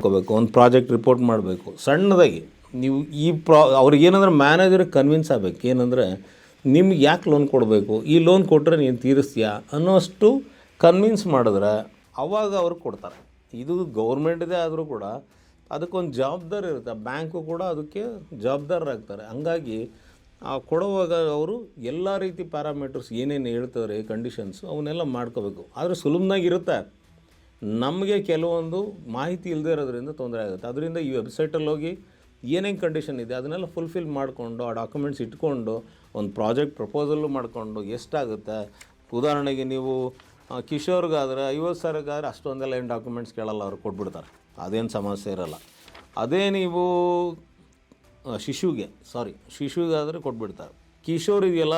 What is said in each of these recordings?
ಮಾಡ್ಕೋಬೇಕು, ಒಂದು project report ಮಾಡಬೇಕು. ಸಣ್ಣದಾಗಿ ನೀವು ಈ ಪ್ರಾ, ಅವ್ರಿಗೆ ಏನಂದ್ರೆ ಮ್ಯಾನೇಜರ್ಗೆ ಕನ್ವಿನ್ಸ್ ಆಗಬೇಕು. ಏನಂದರೆ ನಿಮ್ಗೆ ಯಾಕೆ ಲೋನ್ ಕೊಡಬೇಕು? ಈ ಲೋನ್ ಕೊಟ್ಟರೆ ನೀನು ತೀರಿಸ್ತೀಯಾ? ಅನ್ನೋಷ್ಟು ಕನ್ವಿನ್ಸ್ ಮಾಡಿದ್ರೆ ಅವಾಗ ಅವ್ರು ಕೊಡ್ತಾರೆ. ಇದು ಗೌರ್ಮೆಂಟ್ದೇ ಆದರೂ ಕೂಡ ಅದಕ್ಕೊಂದು ಜವಾಬ್ದಾರಿ ಇರುತ್ತೆ. ಬ್ಯಾಂಕು ಕೂಡ ಅದಕ್ಕೆ ಜವಾಬ್ದಾರರಾಗ್ತಾರೆ ಹಂಗಾಗಿ ಆ ಕೊಡುವಾಗ ಅವರು ಎಲ್ಲ ರೀತಿ ಪ್ಯಾರಾಮೀಟರ್ಸ್ ಏನೇನು ಹೇಳ್ತಾರೆ ಕಂಡೀಷನ್ಸು ಅವನ್ನೆಲ್ಲ ಮಾಡ್ಕೋಬೇಕು. ಆದರೆ ಸುಲಭನಾಗಿರುತ್ತೆ ನಮಗೆ ಕೆಲವೊಂದು ಮಾಹಿತಿ ಇಲ್ಲದೆ ಇರೋದ್ರಿಂದ ತೊಂದರೆ ಆಗುತ್ತೆ. ಅದರಿಂದ ಈ ವೆಬ್ಸೈಟಲ್ಲಿ ಹೋಗಿ ಏನೇನು ಕಂಡೀಷನ್ ಇದೆ ಅದನ್ನೆಲ್ಲ ಫುಲ್ಫಿಲ್ ಮಾಡಿಕೊಂಡು, ಆ ಡಾಕ್ಯುಮೆಂಟ್ಸ್ ಇಟ್ಕೊಂಡು, ಒಂದು ಪ್ರಾಜೆಕ್ಟ್ ಪ್ರಪೋಸಲ್ಲು ಮಾಡಿಕೊಂಡು ಎಷ್ಟಾಗುತ್ತೆ? ಉದಾಹರಣೆಗೆ ನೀವು ಕಿಶೋರ್ಗಾದ್ರೆ, ಐವತ್ತು ಸಾವಿರಕ್ಕಾದ್ರೆ ಅಷ್ಟೊಂದೆಲ್ಲ ಏನು ಡಾಕ್ಯುಮೆಂಟ್ಸ್ ಕೇಳಲ್ಲ, ಅವ್ರು ಕೊಟ್ಬಿಡ್ತಾರೆ. ಅದೇನು ಸಮಸ್ಯೆ ಇರಲ್ಲ. ಅದೇ ನೀವು ಶಿಶುಗೆ ಸಾರಿ ಶಿಶುಗಾದರೆ ಕೊಟ್ಬಿಡ್ತಾರೆ. ಕಿಶೋರ್ ಇದೆಯಲ್ಲ,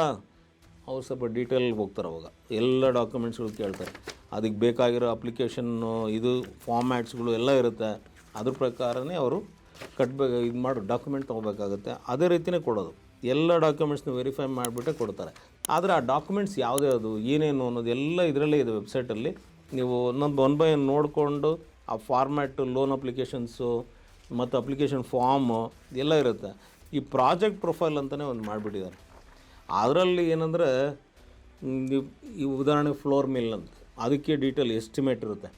ಅವ್ರು ಸ್ವಲ್ಪ ಡೀಟೇಲ್ ಹೋಗ್ತಾರೆ ಅವಾಗ. ಎಲ್ಲ ಡಾಕ್ಯುಮೆಂಟ್ಸ್ಗಳು ಕೇಳ್ತಾರೆ. ಅದಕ್ಕೆ ಬೇಕಾಗಿರೋ ಅಪ್ಲಿಕೇಶನ್ನು ಇದು ಫಾರ್ಮ್ಯಾಟ್ಸ್ಗಳು ಎಲ್ಲ ಇರುತ್ತೆ. ಅದ್ರ ಪ್ರಕಾರನೇ ಅವರು ಕಟ್ಬೇಕು, ಇದು ಮಾಡಿ ಡಾಕ್ಯುಮೆಂಟ್ ತೊಗೋಬೇಕಾಗುತ್ತೆ. ಅದೇ ರೀತಿಯೇ ಕೊಡೋದು. ಎಲ್ಲ ಡಾಕ್ಯುಮೆಂಟ್ಸ್ನ ವೆರಿಫೈ ಮಾಡಿಬಿಟ್ಟೆ ಕೊಡ್ತಾರೆ. ಆದರೆ ಆ ಡಾಕ್ಯುಮೆಂಟ್ಸ್ ಯಾವುದೇ ಅದು, ಏನೇನು ಅನ್ನೋದು ಎಲ್ಲ ಇದರಲ್ಲೇ ಇದೆ ವೆಬ್ಸೈಟಲ್ಲಿ ನೀವು ಒಂದೊಂದು ಒನ್ ಬೈ ಒನ್ ನೋಡಿಕೊಂಡು ಆ ಫಾರ್ಮ್ಯಾಟು ಲೋನ್ ಅಪ್ಲಿಕೇಶನ್ಸು ಮತ್ತು ಅಪ್ಲಿಕೇಶನ್ ಫಾರ್ಮು ಎಲ್ಲ ಇರುತ್ತೆ. ಈ ಪ್ರಾಜೆಕ್ಟ್ ಪ್ರೊಫೈಲ್ ಅಂತಲೇ ಒಂದು ಮಾಡಿಬಿಟ್ಟಿದ್ದಾರೆ. ಅದರಲ್ಲಿ ಏನಂದರೆ ಈ ಉದಾಹರಣೆಗೆ ಫ್ಲೋರ್ ಮಿಲ್ ಅಂತ. ಅದಕ್ಕೆ ಡೀಟೇಲ್ ಎಸ್ಟಿಮೇಟ್ ಇರುತ್ತೆ.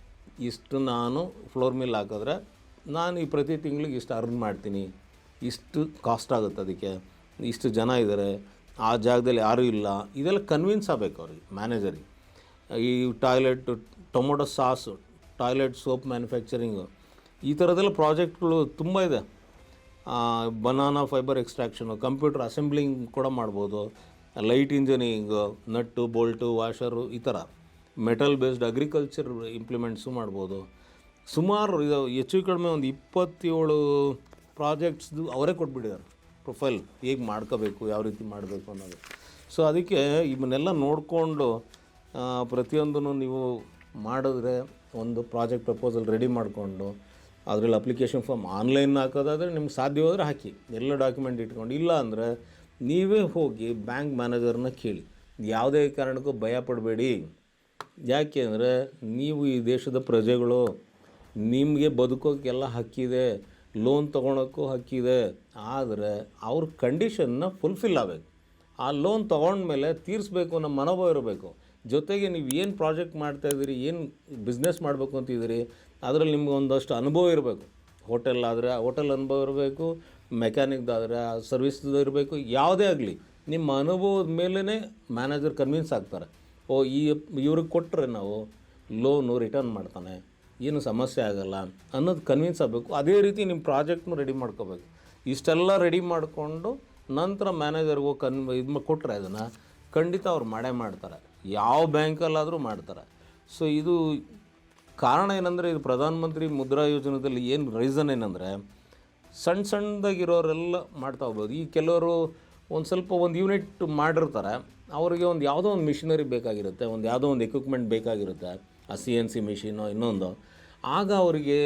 ಇಷ್ಟು ನಾನು ಫ್ಲೋರ್ ಮಿಲ್ ಹಾಕಿದ್ರೆ ನಾನು ಈ ಪ್ರತಿ ತಿಂಗಳಿಗೆ ಇಷ್ಟು ಅರ್ನ್ ಮಾಡ್ತೀನಿ. ಇಷ್ಟು ಕಾಸ್ಟ್ ಆಗುತ್ತೆ ಅದಕ್ಕೆ. ಇಷ್ಟು ಜನ ಇದ್ದಾರೆ ಆ ಜಾಗದಲ್ಲಿ ಯಾರೂ ಇಲ್ಲ. ಇದೆಲ್ಲ ಕನ್ವಿನ್ಸ್ ಆಗಬೇಕು ಅವ್ರಿಗೆ ಮ್ಯಾನೇಜರಿಗೆ ಈ toilet tomato sauce toilet soap manufacturing ಈ ಥರದ್ದೆಲ್ಲ ಪ್ರಾಜೆಕ್ಟ್ಗಳು ತುಂಬ ಇದೆ. Banana fibre extraction computer assembling ಕೂಡ ಮಾಡ್ಬೋದು. Light engineering nut bolt washer ಈ ಥರ ಮೆಟಲ್ ಬೇಸ್ಡ್ ಅಗ್ರಿಕಲ್ಚರ್ ಇಂಪ್ಲಿಮೆಂಟ್ಸು ಮಾಡ್ಬೋದು. ಸುಮಾರು ಇದು ಹೆಚ್ಚು ಕಡಿಮೆ ಒಂದು ಇಪ್ಪತ್ತೇಳು ಪ್ರಾಜೆಕ್ಟ್ಸ್ದು ಅವರೇ ಕೊಟ್ಬಿಟ್ಟಿದ್ದಾರೆ. ಪ್ರೊಫೈಲ್ ಹೇಗೆ ಮಾಡ್ಕೋಬೇಕು, ಯಾವ ರೀತಿ ಮಾಡಬೇಕು ಅನ್ನೋದು. ಸೊ ಅದಕ್ಕೆ ಇವನ್ನೆಲ್ಲ ನೋಡಿಕೊಂಡು ಪ್ರತಿಯೊಂದನ್ನು ನೀವು ಮಾಡಿದ್ರೆ ಒಂದು ಪ್ರಾಜೆಕ್ಟ್ ಪ್ರಪೋಸಲ್ ರೆಡಿ ಮಾಡಿಕೊಂಡು, ಅದರಲ್ಲಿ ಅಪ್ಲಿಕೇಶನ್ ಫಾರ್ಮ್ ಆನ್ಲೈನ್ ಹಾಕೋದಾದರೆ ನಿಮ್ಗೆ ಸಾಧ್ಯವಾದರೆ ಹಾಕಿ. ಎಲ್ಲ ಡಾಕ್ಯುಮೆಂಟ್ ಇಟ್ಕೊಂಡು. ಇಲ್ಲ ಅಂದರೆ ನೀವೇ ಹೋಗಿ ಬ್ಯಾಂಕ್ ಮ್ಯಾನೇಜರ್ನ ಕೇಳಿ. ಯಾವುದೇ ಕಾರಣಕ್ಕೂ ಭಯ ಪಡಬೇಡಿ. ಯಾಕೆ ಅಂದರೆ ನೀವು ಈ ದೇಶದ ಪ್ರಜೆಗಳು, ನಿಮಗೆ ಬದುಕೋಕ್ಕೆಲ್ಲ ಹಕ್ಕಿದೆ ಲೋನ್ ತೊಗೊಳಕ್ಕೂ ಹಕ್ಕಿದೆ, ಆದರೆ ಅವ್ರ ಕಂಡೀಷನ್ನ ಫುಲ್ಫಿಲ್ ಆಗಬೇಕು. ಆ ಲೋನ್ ತೊಗೊಂಡ್ಮೇಲೆ ತೀರಿಸ್ಬೇಕು ಅನ್ನೋ ಮನೋಭಾವ ಇರಬೇಕು. ಜೊತೆಗೆ ನೀವು ಏನು ಪ್ರಾಜೆಕ್ಟ್ ಮಾಡ್ತಾ ಇದ್ದೀರಿ, ಏನು ಬಿಸ್ನೆಸ್ ಮಾಡಬೇಕು ಅಂತಿದ್ದೀರಿ ಅದರಲ್ಲಿ ನಿಮ್ಗೆ ಒಂದಷ್ಟು ಅನುಭವ ಇರಬೇಕು. ಹೋಟೆಲ್ ಆದರೆ ಹೋಟೆಲ್ ಅನುಭವ ಇರಬೇಕು ಮೆಕ್ಯಾನಿಕ್ದಾದರೆ ಸರ್ವಿಸ್ದು ಇರಬೇಕು, ಯಾವುದೇ ಆಗಲಿ. ನಿಮ್ಮ ಅನುಭವದ ಮೇಲೇ ಮ್ಯಾನೇಜರ್ ಕನ್ವಿನ್ಸ್ ಆಗ್ತಾರೆ. ಓ, ಈ ಇವ್ರಿಗೆ ಕೊಟ್ಟರೆ ನಾವು ಲೋನು ರಿಟರ್ನ್ ಮಾಡ್ತಾನೆ. ಏನು ಸಮಸ್ಯೆ ಆಗಲ್ಲ ಅನ್ನೋದು ಕನ್ವಿನ್ಸ್ ಆಗಬೇಕು. ಅದೇ ರೀತಿ ನಿಮ್ಮ ಪ್ರಾಜೆಕ್ಟ್ನು ರೆಡಿ ಮಾಡ್ಕೋಬೇಕು. ಇಷ್ಟೆಲ್ಲ ರೆಡಿ ಮಾಡಿಕೊಂಡು ನಂತರ ಮ್ಯಾನೇಜರ್ಗೂ ಕನ್ ಇದು ಕೊಟ್ಟರೆ ಅದನ್ನು ಖಂಡಿತ ಅವ್ರು ಮಾಡೇ ಮಾಡ್ತಾರೆ. ಯಾವ ಬ್ಯಾಂಕಲ್ಲಾದರೂ ಮಾಡ್ತಾರೆ. ಸೊ ಇದು ಕಾರಣ ಏನಂದರೆ, ಇದು ಪ್ರಧಾನಮಂತ್ರಿ ಮುದ್ರಾ ಯೋಜನೆಯಲ್ಲಿ ಏನು ರೀಸನ್ ಏನಂದರೆ ಸಣ್ಣ ಸಣ್ಣದಾಗಿರೋರೆಲ್ಲ ಮಾಡ್ತಾ ಹೋಗ್ಬೋದು. ಈ ಕೆಲವರು ಒಂದು ಸ್ವಲ್ಪ ಒಂದು ಯೂನಿಟ್ ಮಾಡಿರ್ತಾರೆ. ಅವರಿಗೆ ಒಂದು ಯಾವುದೋ ಒಂದು ಮಿಷಿನರಿ ಬೇಕಾಗಿರುತ್ತೆ, ಒಂದು ಯಾವುದೋ ಒಂದು ಎಕ್ವಿಪ್ಮೆಂಟ್ ಬೇಕಾಗಿರುತ್ತೆ, ಆ ಸಿ ಎನ್ ಸಿ ಮಿಷಿನೋ ಇನ್ನೊಂದು. ಆಗ ಅವರಿಗೆ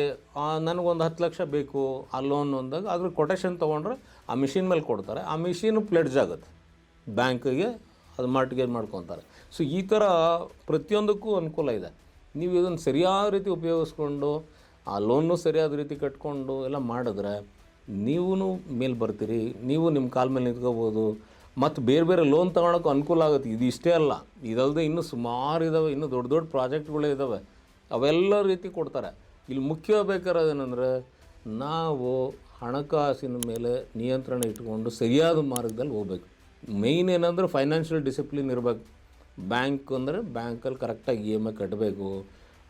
ನನಗೊಂದು ಹತ್ತು ಲಕ್ಷ ಬೇಕು, ಆ ಲೋನ್ ಅಂದಾಗ ಅದ್ರ ಕೊಟೇಶನ್ ತೊಗೊಂಡ್ರೆ ಆ ಮಿಷಿನ್ ಮೇಲೆ ಕೊಡ್ತಾರೆ, ಆ ಮಿಷಿನು ಪ್ಲೆಡ್ಜ್ ಆಗುತ್ತೆ. ಬ್ಯಾಂಕಿಗೆ ಅದು ಮಾರ್ಟಿಗೇಜ್ ಮಾಡ್ಕೊತಾರೆ. ಸೊ ಈ ಥರ ಪ್ರತಿಯೊಂದಕ್ಕೂ ಅನುಕೂಲ ಇದೆ. ನೀವು ಇದನ್ನು ಸರಿಯಾದ ರೀತಿ ಉಪಯೋಗಿಸ್ಕೊಂಡು, ಆ ಲೋನು ಸರಿಯಾದ ರೀತಿ ಕಟ್ಕೊಂಡು ಎಲ್ಲ ಮಾಡಿದ್ರೆ ನೀವೂ ಮೇಲೆ ಬರ್ತೀರಿ, ನೀವು ನಿಮ್ಮ ಕಾಲ ಮೇಲೆ ನಿಂತ್ಕೋಬೋದು ಮತ್ತು ಬೇರೆ ಬೇರೆ ಲೋನ್ ತೊಗೊಳಕ್ಕೂ ಅನುಕೂಲ ಆಗುತ್ತೆ. ಇದು ಇಷ್ಟೇ ಅಲ್ಲ. ಇದಲ್ಲದೆ ಇನ್ನೂ ಸುಮಾರು ಇದ್ದಾವೆ ಇನ್ನೂ ದೊಡ್ಡ ದೊಡ್ಡ ಪ್ರಾಜೆಕ್ಟ್ಗಳೇ ಇದ್ದಾವೆ ಅವೆಲ್ಲ ರೀತಿ ಕೊಡ್ತಾರೆ. ಇಲ್ಲಿ ಮುಖ್ಯ ಏನಂದ್ರೆ, ನಾವು ಹಣಕಾಸಿನ ಮೇಲೆ ನಿಯಂತ್ರಣ ಇಟ್ಕೊಂಡು ಸರಿಯಾದ ಮಾರ್ಗದಲ್ಲಿ ಹೋಗ್ಬೇಕು. ಮೇಯ್ನ್ ಏನಂದ್ರೆ ಫೈನಾನ್ಷಿಯಲ್ ಡಿಸಿಪ್ಲಿನ್ ಇರಬೇಕು. ಬ್ಯಾಂಕ್ ಅಂದರೆ ಬ್ಯಾಂಕಲ್ಲಿ ಕರೆಕ್ಟಾಗಿ ಇ ಎಂ ಐ ಕಟ್ಟಬೇಕು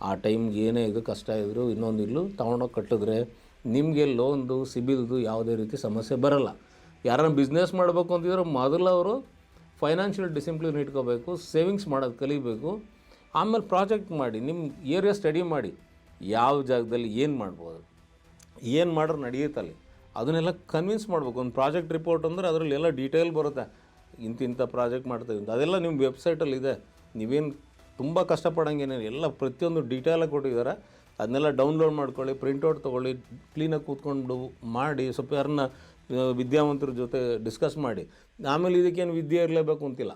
ಆ ಟೈಮ್ಗೆ ಏನೇ ಇದು ಕಷ್ಟ ಇದ್ದರೂ ಇನ್ನೊಂದು ಇಲ್ಲೂ ತೊಗೊಂಡೋಗಿ ಕಟ್ಟಿದ್ರೆ ನಿಮಗೆ ಲೋನ್ದು ಸಿಬಿಲ್ದು ಯಾವುದೇ ರೀತಿ ಸಮಸ್ಯೆ ಬರಲ್ಲ. ಯಾರನ್ನ ಬಿಸ್ನೆಸ್ ಮಾಡಬೇಕು ಅಂತಿದ್ರೆ ಮೊದಲು ಅವರು ಫೈನಾನ್ಷಿಯಲ್ ಡಿಸಿಪ್ಲಿನ್ ಇಟ್ಕೋಬೇಕು ಸೇವಿಂಗ್ಸ್ ಮಾಡೋದು ಕಲಿಬೇಕು. ಆಮೇಲೆ ಪ್ರಾಜೆಕ್ಟ್ ಮಾಡಿ ನಿಮ್ಮ ಏರಿಯಾ ಸ್ಟಡಿ ಮಾಡಿ, ಯಾವ ಜಾಗದಲ್ಲಿ ಏನು ಮಾಡ್ಬೋದು, ಏನು ಮಾಡ್ರೆ ನಡೆಯುತ್ತಲ್ಲಿ ಅದನ್ನೆಲ್ಲ ಕನ್ವಿನ್ಸ್ ಮಾಡಬೇಕು. ಒಂದು ಪ್ರಾಜೆಕ್ಟ್ ರಿಪೋರ್ಟ್ ಅಂದರೆ ಅದರಲ್ಲಿ ಎಲ್ಲ ಡೀಟೇಲ್ ಬರುತ್ತೆ. ಇಂತಿಂಥ ಪ್ರಾಜೆಕ್ಟ್ ಮಾಡ್ತೀವಿ ಅಂತ. ಅದೆಲ್ಲ ನಿಮ್ಮ ವೆಬ್ಸೈಟಲ್ಲಿ ಇದೆ. ನೀವೇನು ತುಂಬ ಕಷ್ಟಪಡೋಂಗೇನೇನು ಎಲ್ಲ ಪ್ರತಿಯೊಂದು ಡೀಟೇಲಾಗಿ ಕೊಟ್ಟಿದ್ದಾರೆ. ಅದನ್ನೆಲ್ಲ ಡೌನ್ಲೋಡ್ ಮಾಡ್ಕೊಳ್ಳಿ ಪ್ರಿಂಟೌಟ್ ತೊಗೊಳ್ಳಿ ಕ್ಲೀನಾಗಿ ಕೂತ್ಕೊಂಡು ಮಾಡಿ. ಸ್ವಲ್ಪ ಯಾರನ್ನ ವಿದ್ಯಾವಂತರ ಜೊತೆ ಡಿಸ್ಕಸ್ ಮಾಡಿ. ಆಮೇಲೆ ಇದಕ್ಕೇನು ವಿದ್ಯೆ ಇರಲೇಬೇಕು ಅಂತಿಲ್ಲ.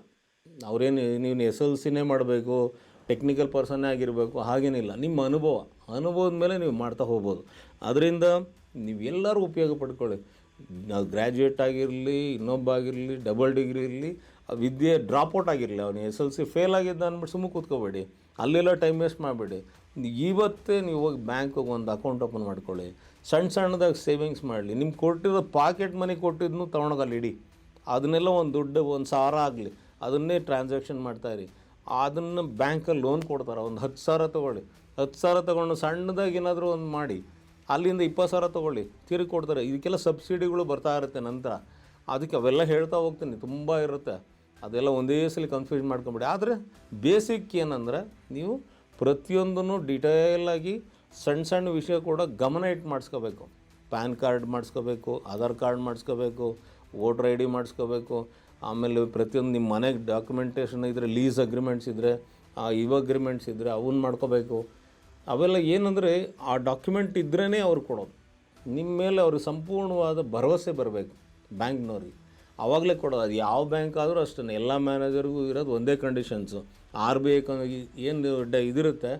ಅವರೇನು ನೀವು ಎಸ್ ಎಲ್ ಸಿನೇ ಮಾಡಬೇಕು ಟೆಕ್ನಿಕಲ್ ಪರ್ಸನ್ನೇ ಆಗಿರಬೇಕು ಹಾಗೇನಿಲ್ಲ ನಿಮ್ಮ ಅನುಭವ, ಅನುಭವದ ಮೇಲೆ ನೀವು ಮಾಡ್ತಾ ಹೋಗ್ಬೋದು. ಅದರಿಂದ ನೀವೆಲ್ಲರೂ ಉಪಯೋಗ ಪಡ್ಕೊಳ್ಳಿ. ನಾವು ಗ್ರ್ಯಾಜುಯೇಟ್ ಆಗಿರಲಿ, ಇನ್ನೊಬ್ಬ ಆಗಿರಲಿ ಡಬಲ್ ಡಿಗ್ರಿ ಇರಲಿ ವಿದ್ಯೆ ಡ್ರಾಪ್ ಔಟ್ ಆಗಿರಲಿ. ಅವನು ಎಸ್ ಎಲ್ ಸಿ ಫೇಲ್ ಆಗಿದ್ದ ಅಂದ್ಬಿಟ್ಟು ಸುಮ್ಮನೆ ಕೂತ್ಕೋಬೇಡಿ. ಅಲ್ಲೆಲ್ಲ ಟೈಮ್ ವೇಸ್ಟ್ ಮಾಡಬೇಡಿ. ಇವತ್ತೇ ನೀವು ಹೋಗಿ ಬ್ಯಾಂಕಿಗೆ ಒಂದು ಅಕೌಂಟ್ ಓಪನ್ ಮಾಡ್ಕೊಳ್ಳಿ. ಸಣ್ಣ ಸಣ್ಣದಾಗಿ ಸೇವಿಂಗ್ಸ್ ಮಾಡಲಿ. ನಿಮ್ಗೆ ಕೊಟ್ಟಿರೋ ಪಾಕೆಟ್ ಮನಿ ಕೊಟ್ಟಿದ್ನು ತೊಗೊಂಡೋಗಿ ಅಲ್ಲಿ ಇಡಿ. ಅದನ್ನೆಲ್ಲ ಒಂದು ದುಡ್ಡು, ಒಂದು ಸಾವಿರ ಆಗಲಿ. ಅದನ್ನೇ ಟ್ರಾನ್ಸಾಕ್ಷನ್ ಮಾಡ್ತಾಯಿರಿ ಅದನ್ನು ಬ್ಯಾಂಕಲ್ಲಿ ಲೋನ್ ಕೊಡ್ತಾರೆ. ಒಂದು ಹತ್ತು ಸಾವಿರ ತೊಗೊಳ್ಳಿ. ಹತ್ತು ಸಾವಿರ ತೊಗೊಂಡು ಸಣ್ಣದಾಗಿ ಏನಾದರೂ ಒಂದು ಮಾಡಿ. ಅಲ್ಲಿಂದ ಇಪ್ಪತ್ತು ಸಾವಿರ ತೊಗೊಳ್ಳಿ. ತಿರುಗಿ ಕೊಡ್ತಾರೆ. ಇದಕ್ಕೆಲ್ಲ ಸಬ್ಸಿಡಿಗಳು ಬರ್ತಾ ಇರುತ್ತೆ ನಂತರ. ಅದಕ್ಕೆ ಅವೆಲ್ಲ ಹೇಳ್ತಾ ಹೋಗ್ತೀನಿ. ತುಂಬ ಇರುತ್ತೆ. ಅದೆಲ್ಲ ಒಂದೇ ಸಲ ಕನ್ಫ್ಯೂಸ್ ಮಾಡ್ಕೊಂಬಿಡಿ. ಆದರೆ ಬೇಸಿಕ್ ಏನಂದ್ರೆ ನೀವು ಪ್ರತಿಯೊಂದನ್ನು ಡಿಟೇಲಾಗಿ ಸಣ್ಣ ಸಣ್ಣ ವಿಷಯ ಕೂಡ ಗಮನ ಇಟ್ಟು ಮಾಡಿಸ್ಕೋಬೇಕು. ಪ್ಯಾನ್ ಕಾರ್ಡ್ ಮಾಡಿಸ್ಕೋಬೇಕು ಆಧಾರ್ ಕಾರ್ಡ್ ಮಾಡಿಸ್ಕೋಬೇಕು ವೋಟರ್ ಐ ಡಿ ಮಾಡಿಸ್ಕೋಬೇಕು, ಆಮೇಲೆ ಪ್ರತಿಯೊಂದು ನಿಮ್ಮ ಮನೆಗೆ ಡಾಕ್ಯುಮೆಂಟೇಷನ್ ಇದ್ದರೆ ಲೀಸ್ ಅಗ್ರಿಮೆಂಟ್ಸ್ ಇದ್ದರೆ ಇವ್ ಅಗ್ರಿಮೆಂಟ್ಸ್ ಇದ್ದರೆ ಅವನ್ನ ಮಾಡ್ಕೋಬೇಕು. ಅವೆಲ್ಲ ಏನಂದರೆ ಆ ಡಾಕ್ಯುಮೆಂಟ್ ಇದ್ರೇ ಅವ್ರು ಕೊಡೋದು. ನಿಮ್ಮ ಮೇಲೆ ಅವ್ರಿಗೆ ಸಂಪೂರ್ಣವಾದ ಭರವಸೆ ಬರಬೇಕು, ಬ್ಯಾಂಕ್ನವ್ರಿಗೆ. ಆವಾಗಲೇ ಕೊಡೋದು. ಅದು ಯಾವ ಬ್ಯಾಂಕ್ ಆದರೂ ಅಷ್ಟೇ ಎಲ್ಲ ಮ್ಯಾನೇಜರ್ಗೂ ಇರೋದು ಒಂದೇ ಕಂಡೀಷನ್ಸು ಆರ್ ಬಿ ಐ ಏನು ಡ ಇದಿರುತ್ತೆ,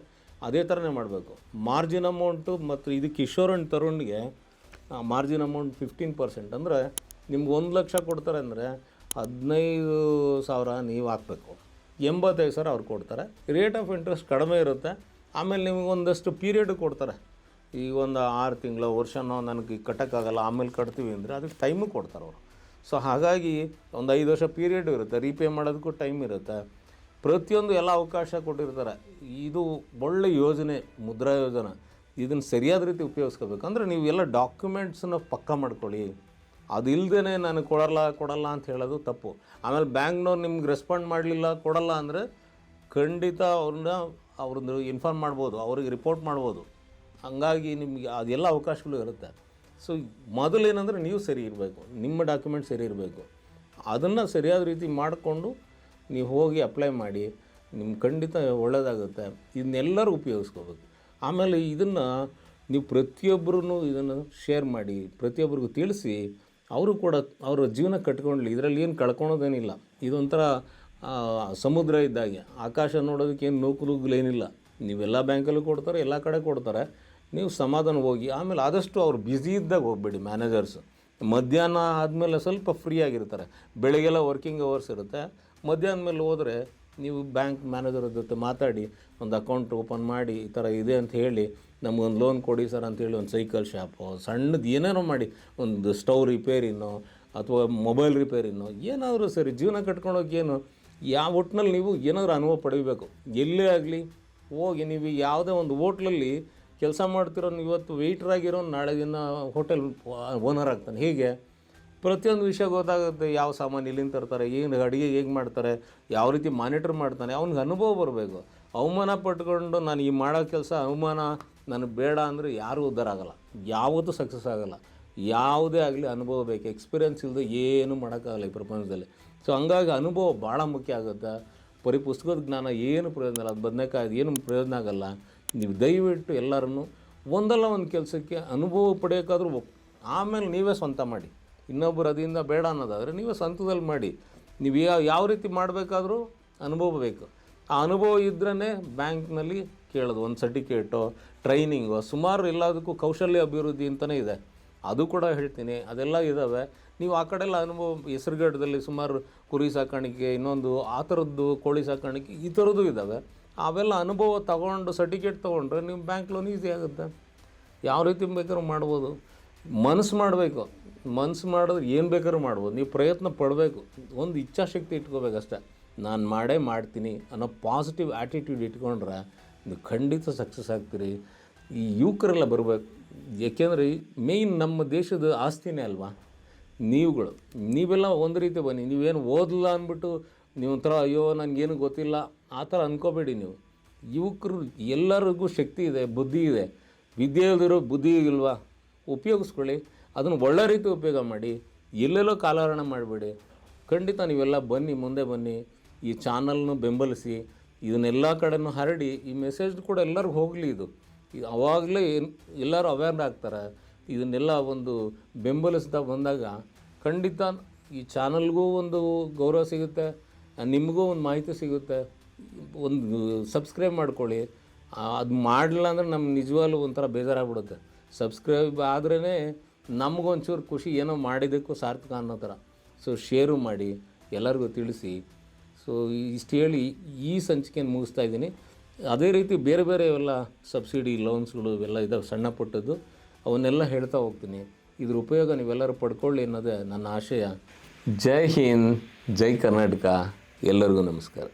ಅದೇ ಥರನೇ ಮಾಡಬೇಕು. ಮಾರ್ಜಿನ್ ಅಮೌಂಟು ಮತ್ತು ಇದು ಕಿಶೋರ್ ಅಂಡ್ ತರುಣ್ಗೆ ಮಾರ್ಜಿನ್ ಅಮೌಂಟ್ ಫಿಫ್ಟೀನ್ ಪರ್ಸೆಂಟ್ ಅಂದರೆ ನಿಮ್ಗೆ ಒಂದು ಲಕ್ಷ ಕೊಡ್ತಾರೆ ಅಂದರೆ ಹದಿನೈದು ಸಾವಿರ ನೀವು ಹಾಕಬೇಕು. ಎಂಬತ್ತೈದು ಸಾವಿರ ಅವ್ರು ಕೊಡ್ತಾರೆ. ರೇಟ್ ಆಫ್ ಇಂಟ್ರೆಸ್ಟ್ ಕಡಿಮೆ ಇರುತ್ತೆ. ಆಮೇಲೆ ನಿಮಗೆ ಒಂದಷ್ಟು ಪೀರಿಯಡ್ ಕೊಡ್ತಾರೆ. ಈಗ ಒಂದು ಆರು ತಿಂಗಳು, ವರ್ಷನೋ ನನಗೆ ಕಟ್ಟೋಕ್ಕಾಗಲ್ಲ, ಆಮೇಲೆ ಕಟ್ತೀವಿ ಅಂದರೆ ಅದಕ್ಕೆ ಟೈಮು ಕೊಡ್ತಾರೆ ಅವರು. ಸೊ ಹಾಗಾಗಿ ಒಂದು ಐದು ವರ್ಷ ಪೀರಿಯಡ್ ಇರುತ್ತೆ ರೀಪೇ ಮಾಡೋದಕ್ಕೂ ಟೈಮ್ ಇರುತ್ತೆ. ಪ್ರತಿಯೊಂದು ಎಲ್ಲ ಅವಕಾಶ ಕೊಟ್ಟಿರ್ತಾರೆ. ಇದು ಒಳ್ಳೆ ಯೋಜನೆ, ಮುದ್ರಾ ಯೋಜನೆ. ಇದನ್ನು ಸರಿಯಾದ ರೀತಿ ಉಪಯೋಗಿಸ್ಕೋಬೇಕು. ಅಂದರೆ ನೀವು ಎಲ್ಲ ಡಾಕ್ಯುಮೆಂಟ್ಸನ್ನ ಪಕ್ಕ ಮಾಡ್ಕೊಳ್ಳಿ. ಅದು ಇಲ್ಲದೇ ನಾನು ಕೊಡಲ್ಲ ಕೊಡಲ್ಲ ಅಂತ ಹೇಳೋದು ತಪ್ಪು. ಆಮೇಲೆ ಬ್ಯಾಂಕ್ನವ್ರು ನಿಮ್ಗೆ ರೆಸ್ಪಾಂಡ್ ಮಾಡಲಿಲ್ಲ, ಕೊಡಲ್ಲ ಅಂದರೆ ಖಂಡಿತ ಅವ್ರನ್ನ ಅವ್ರದ್ದು ಇನ್ಫಾರ್ಮ್ ಮಾಡ್ಬೋದು, ಅವ್ರಿಗೆ ರಿಪೋರ್ಟ್ ಮಾಡ್ಬೋದು. ಹಂಗಾಗಿ ನಿಮಗೆ ಅದೆಲ್ಲ ಅವಕಾಶಗಳು ಇರುತ್ತೆ. ಸೊ ಮೊದಲು ಏನಂದರೆ ನೀವು ಸರಿ ಇರಬೇಕು. ನಿಮ್ಮ ಡಾಕ್ಯುಮೆಂಟ್ ಸರಿ ಇರಬೇಕು. ಅದನ್ನು ಸರಿಯಾದ ರೀತಿ ಮಾಡಿಕೊಂಡು ನೀವು ಹೋಗಿ ಅಪ್ಲೈ ಮಾಡಿ ನಿಮ್ಮ ಖಂಡಿತ ಒಳ್ಳೆಯದಾಗುತ್ತೆ ಇದನ್ನೆಲ್ಲರೂ ಉಪಯೋಗಿಸ್ಕೋಬೇಕು. ಆಮೇಲೆ ಇದನ್ನು ನೀವು ಪ್ರತಿಯೊಬ್ಬರೂ ಇದನ್ನು ಶೇರ್ ಮಾಡಿ ಪ್ರತಿಯೊಬ್ಬರಿಗೂ ತಿಳಿಸಿ, ಅವರು ಕೂಡ ಅವರ ಜೀವನ ಕಟ್ಕೊಳ್ಳಿ ಇದರಲ್ಲಿ ಏನು ಕಳ್ಕೊಳೋದೇನಿಲ್ಲ. ಇದೊಂಥರ ಸಮುದ್ರ ಇದ್ದಾಗೆ ಆಕಾಶ ನೋಡೋದಕ್ಕೆ ಏನು ಏನಿಲ್ಲ ನೀವೆಲ್ಲ ಬ್ಯಾಂಕಲ್ಲೂ ಕೊಡ್ತಾರೆ, ಎಲ್ಲ ಕಡೆ ಕೊಡ್ತಾರೆ. ನೀವು ಸಮಾಧಾನ ಹೋಗಿ, ಆಮೇಲೆ ಆದಷ್ಟು ಅವ್ರು ಬ್ಯುಸಿ ಇದ್ದಾಗ ಹೋಗ್ಬೇಡಿ ಮ್ಯಾನೇಜರ್ಸ್ ಮಧ್ಯಾಹ್ನ ಆದಮೇಲೆ ಸ್ವಲ್ಪ ಫ್ರೀ ಆಗಿರ್ತಾರೆ. ಬೆಳಗ್ಗೆಲ್ಲ ವರ್ಕಿಂಗ್ ಅವರ್ಸ್ ಇರುತ್ತೆ. ಮಧ್ಯಾಹ್ನ ಮೇಲೆ ಹೋದರೆ ನೀವು ಬ್ಯಾಂಕ್ ಮ್ಯಾನೇಜರ್ ಜೊತೆ ಮಾತಾಡಿ, ಒಂದು ಅಕೌಂಟ್ ಓಪನ್ ಮಾಡಿ, ಈ ಥರ ಇದೆ ಅಂತ ಹೇಳಿ ನಮಗೊಂದು ಲೋನ್ ಕೊಡಿ ಸರ್ ಅಂತೇಳಿ ಒಂದು ಸೈಕಲ್ ಶಾಪು ಸಣ್ಣದು ಏನೇನೋ ಮಾಡಿ, ಒಂದು ಸ್ಟವ್ ರಿಪೇರಿನೋ ಅಥವಾ ಮೊಬೈಲ್ ರಿಪೇರಿನೋ ಏನಾದರೂ ಸರಿ, ಜೀವನ ಕಟ್ಕೊಂಡೋಗಿ ಏನು ಯಾವ ಒಟ್ಟಿನಲ್ಲಿ ನೀವು ಏನಾದರೂ ಅನುಭವ ಪಡಿಬೇಕು. ಎಲ್ಲೇ ಆಗಲಿ, ಹೋಗಿ ನೀವು ಯಾವುದೇ ಒಂದು ಹೋಟ್ಲಲ್ಲಿ ಕೆಲಸ ಮಾಡ್ತಿರೋನು ಇವತ್ತು ವೆಯ್ಟರ್ ಆಗಿರೋ ನಾಳೆ ದಿನ ಹೋಟೆಲ್ ಓನರ್ ಆಗ್ತಾನೆ. ಹೀಗೆ ಪ್ರತಿಯೊಂದು ವಿಷಯ ಗೊತ್ತಾಗುತ್ತೆ ಯಾವ ಸಾಮಾನು ಇಲ್ಲಿಂದ ತರ್ತಾರೆ, ಏನು ಅಡುಗೆ ಹೇಗೆ ಮಾಡ್ತಾರೆ, ಯಾವ ರೀತಿ ಮಾನಿಟರ್ ಮಾಡ್ತಾನೆ, ಅವ್ನಿಗೆ ಅನುಭವ ಬರಬೇಕು. ಅವಮಾನ ಪಟ್ಕೊಂಡು ನಾನು ಈ ಮಾಡೋ ಕೆಲಸ ಅವಮಾನ ನನಗೆ ಬೇಡ ಅಂದರೆ ಯಾರೂ ಉದ್ಧಾರ ಆಗಲ್ಲ. ಯಾವುದು ಸಕ್ಸಸ್ ಆಗಲ್ಲ. ಯಾವುದೇ ಆಗಲಿ ಅನುಭವ ಬೇಕು. ಎಕ್ಸ್ಪೀರಿಯನ್ಸ್ ಇಲ್ಲದೆ ಏನೂ ಮಾಡೋಕ್ಕಾಗಲ್ಲ ಈ ಪ್ರಪಂಚದಲ್ಲಿ. ಸೊ ಹಂಗಾಗಿ ಅನುಭವ ಭಾಳ ಮುಖ್ಯ ಆಗುತ್ತೆ. ಬರೀ ಪುಸ್ತಕದ ಜ್ಞಾನ ಏನು ಪ್ರಯೋಜನ ಇಲ್ಲ. ಅದು ಏನು ಪ್ರಯೋಜನ ಆಗಲ್ಲ. ನೀವು ದಯವಿಟ್ಟು ಎಲ್ಲರನ್ನು ಒಂದಲ್ಲ ಒಂದು ಕೆಲಸಕ್ಕೆ ಅನುಭವ ಪಡೆಯೋಕ್ಕಾದ್ರೂ ಆಮೇಲೆ ನೀವೇ ಸ್ವಂತ ಮಾಡಿ. ಇನ್ನೊಬ್ಬರು ಅದರಿಂದ ಬೇಡ ಅನ್ನೋದಾದರೆ ನೀವೇ ಸ್ವಂತದಲ್ಲಿ ಮಾಡಿ. ನೀವು ಯಾವ ಯಾವ ರೀತಿ ಮಾಡಬೇಕಾದ್ರೂ ಅನುಭವ ಬೇಕು. ಆ ಅನುಭವ ಇದ್ರೇ ಬ್ಯಾಂಕ್ನಲ್ಲಿ ಕೇಳೋದು, ಒಂದು ಸರ್ಟಿಫಿಕೇಟು, ಟ್ರೈನಿಂಗು, ಸುಮಾರು ಎಲ್ಲದಕ್ಕೂ ಕೌಶಲ್ಯ ಅಭಿವೃದ್ಧಿ ಅಂತಲೇ ಇದೆ. ಅದು ಕೂಡ ಹೇಳ್ತೀನಿ, ಅದೆಲ್ಲ ಇದ್ದಾವೆ ನೀವು ಆ ಕಡೆಲ್ಲ ಅನುಭವ ಹೆಸರುಗಡದಲ್ಲಿ ಸುಮಾರು ಕುರಿ ಸಾಕಾಣಿಕೆ, ಇನ್ನೊಂದು ಆ ಥರದ್ದು ಕೋಳಿ ಸಾಕಾಣಿಕೆ ಈ ಥರದ್ದು ಇದ್ದಾವೆ ಅವೆಲ್ಲ ಅನುಭವ ತಗೊಂಡು ಸರ್ಟಿಫಿಕೇಟ್ ತೊಗೊಂಡ್ರೆ ನಿಮ್ಮ ಬ್ಯಾಂಕ್ ಲೋನ್ ಈಸಿ ಆಗುತ್ತೆ. ಯಾವ ರೀತಿ ಬೇಕಾದ್ರೂ ಮಾಡ್ಬೋದು. ಮನಸ್ಸು ಮಾಡಬೇಕು. ಮನಸ್ಸು ಮಾಡಿದ್ರೆ ಏನು ಬೇಕಾದ್ರೂ ಮಾಡ್ಬೋದು. ನೀವು ಪ್ರಯತ್ನ ಪಡಬೇಕು. ಒಂದು ಇಚ್ಛಾಶಕ್ತಿ ಇಟ್ಕೋಬೇಕಷ್ಟೆ. ನಾನು ಮಾಡೇ ಮಾಡ್ತೀನಿ ಅನ್ನೋ ಪಾಸಿಟಿವ್ ಆ್ಯಟಿಟ್ಯೂಡ್ ಇಟ್ಕೊಂಡ್ರೆ ನೀವು ಖಂಡಿತ ಸಕ್ಸಸ್ ಆಗ್ತೀರಿ. ಈ ಯುವಕರೆಲ್ಲ ಬರಬೇಕು. ಏಕೆಂದರೆ ಮೇಯ್ನ್ ನಮ್ಮ ದೇಶದ ಆಸ್ತಿನೇ ಅಲ್ವಾ? ನೀವುಗಳು. ನೀವೆಲ್ಲ ಒಂದು ರೀತಿ ಬನ್ನಿ. ನೀವೇನು ಓದಲ್ಲ ಅಂದ್ಬಿಟ್ಟು ನೀವು ಒಂಥರ ಅಯ್ಯೋ, ನನಗೇನು ಗೊತ್ತಿಲ್ಲ. ಆ ಥರ ಅಂದ್ಕೋಬೇಡಿ ನೀವು. ಯುವಕರು ಎಲ್ಲರಿಗೂ ಶಕ್ತಿ ಇದೆ, ಬುದ್ಧಿ ಇದೆ. ವಿದ್ಯೆ ಇಲ್ದಿರೋ ಬುದ್ಧಿ ಇಲ್ವಾ? ಉಪಯೋಗಿಸ್ಕೊಳ್ಳಿ. ಅದನ್ನು ಒಳ್ಳೆ ರೀತಿ ಉಪಯೋಗ ಮಾಡಿ. ಎಲ್ಲೆಲ್ಲೋ ಕಾಲಹರಣ ಮಾಡಬೇಡಿ. ಖಂಡಿತ ನೀವೆಲ್ಲ ಬನ್ನಿ, ಮುಂದೆ ಬನ್ನಿ. ಈ ಚಾನಲ್ನು ಬೆಂಬಲಿಸಿ. ಇದನ್ನೆಲ್ಲ ಕಡೆನೂ ಹರಡಿ. ಈ ಮೆಸೇಜ್ ಕೂಡ ಎಲ್ಲರಿಗೂ ಹೋಗಲಿ ಇದು. ಇದು ಅವಾಗಲೇ ಎಲ್ಲರೂ ಅವೇರ್ ಆಗ್ತಾರೆ. ಇದನ್ನೆಲ್ಲ ಒಂದು ಬೆಂಬಲಿಸ್ತಾ ಬಂದಾಗ ಖಂಡಿತ ಈ ಚಾನಲ್ಗೂ ಒಂದು ಗೌರವ ಸಿಗುತ್ತೆ. ನಿಮಗೂ ಒಂದು ಮಾಹಿತಿ ಸಿಗುತ್ತೆ. ಒಂದು ಸಬ್ಸ್ಕ್ರೈಬ್ ಮಾಡ್ಕೊಳ್ಳಿ. ಅದು ಮಾಡಲಿಲ್ಲ ಅಂದ್ರೆ ನಮ್ಮ ನಿಜವಾಗ್ಲೂ ಒಂಥರ ಬೇಜಾರಾಗ್ಬಿಡುತ್ತೆ. ಸಬ್ಸ್ಕ್ರೈಬ್ ಆದ್ರೇ ನಮಗೊಂಚೂರು ಖುಷಿ, ಏನೋ ಮಾಡಿದ್ದಕ್ಕೂ ಸಾರ್ಥಕ ಅನ್ನೋ ಥರ. ಸೊ ಶೇರು ಮಾಡಿ, ಎಲ್ಲರಿಗೂ ತಿಳಿಸಿ. ಸೊ ಇಷ್ಟು ಹೇಳಿ ಈ ಸಂಚಿಕೆಯನ್ನು ಮುಗಿಸ್ತಾ ಇದ್ದೀನಿ. ಅದೇ ರೀತಿ ಬೇರೆ ಬೇರೆ ಎಲ್ಲ ಸಬ್ಸಿಡಿ, ಲೋನ್ಸ್ಗಳು ಇವೆಲ್ಲ ಇದಾವೆ, ಸಣ್ಣ ಪುಟ್ಟದ್ದು. ಅವನ್ನೆಲ್ಲ ಹೇಳ್ತಾ ಹೋಗ್ತೀನಿ. ಇದ್ರ ಉಪಯೋಗ ನೀವೆಲ್ಲರೂ ಪಡ್ಕೊಳ್ಳಿ ಅನ್ನೋದೇ ನನ್ನ ಆಶಯ. ಜೈ ಹಿಂದ್, ಜೈ ಕರ್ನಾಟಕ. ಎಲ್ಲರಿಗೂ ನಮಸ್ಕಾರ.